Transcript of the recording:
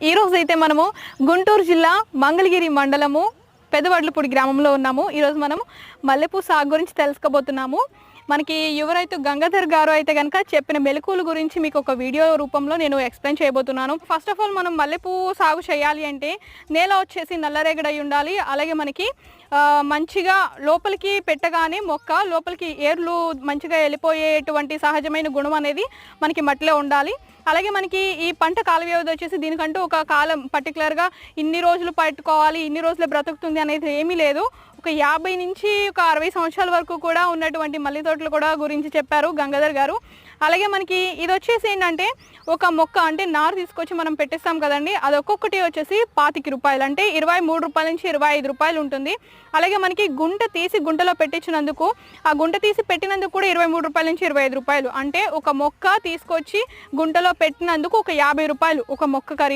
ఈరోజు అయితే మనము గుంటూరు జిల్లా మంగళగిరి మండలము పెదవడ్లపూడి గ్రామంలో ఉన్నాము. ఈరోజు మనం మల్లెపూ సాగు గురించి తెలుసుకోబోతున్నాము. మనకి యువ గంగాధర్ గారు అయితే కనుక చెప్పిన మెలకువల గురించి మీకు ఒక వీడియో రూపంలో నేను ఎక్స్ప్లెయిన్ చేయబోతున్నాను. ఫస్ట్ ఆఫ్ ఆల్ మనం మల్లెపూ సాగు చేయాలి అంటే నేల వచ్చేసి నల్లరేగడి ఉండాలి. అలాగే మనకి మంచిగా లోపలికి పెట్టగానే మొక్క లోపలికి ఏర్లు మంచిగా వెళ్ళిపోయేటువంటి సహజమైన గుణం అనేది మనకి మట్టిలో ఉండాలి. అలాగే మనకి ఈ పంట కాల వ్యవధి వచ్చేసి దీనికంటూ ఒక కాలం పర్టికులర్గా ఇన్ని రోజులు పట్టుకోవాలి ఇన్ని రోజులు బ్రతుకుతుంది అనేది ఏమీ లేదు. ఒక యాభై నుంచి ఒక అరవై సంవత్సరాల వరకు కూడా ఉన్నటువంటి మల్లి తోటలు కూడా గురించి చెప్పారు గంగాధర్ గారు. అలాగే మనకి ఇది వచ్చేసి ఏంటంటే ఒక మొక్క అంటే నారు తీసుకొచ్చి మనం పెట్టేస్తాం కదండి. అది ఒక్కొక్కటి వచ్చేసి పాతికి రూపాయలు అంటే ఇరవై మూడు రూపాయల నుంచి ఇరవై ఐదు రూపాయలు ఉంటుంది. అలాగే మనకి గుంట తీసి గుంటలో పెట్టించినందుకు ఆ గుంట తీసి పెట్టినందుకు కూడా ఇరవై మూడు రూపాయల నుంచి ఇరవై ఐదు రూపాయలు. అంటే ఒక మొక్క తీసుకొచ్చి గుంటలో పెట్టినందుకు ఒక యాభై రూపాయలు ఒక మొక్క ఖరీదు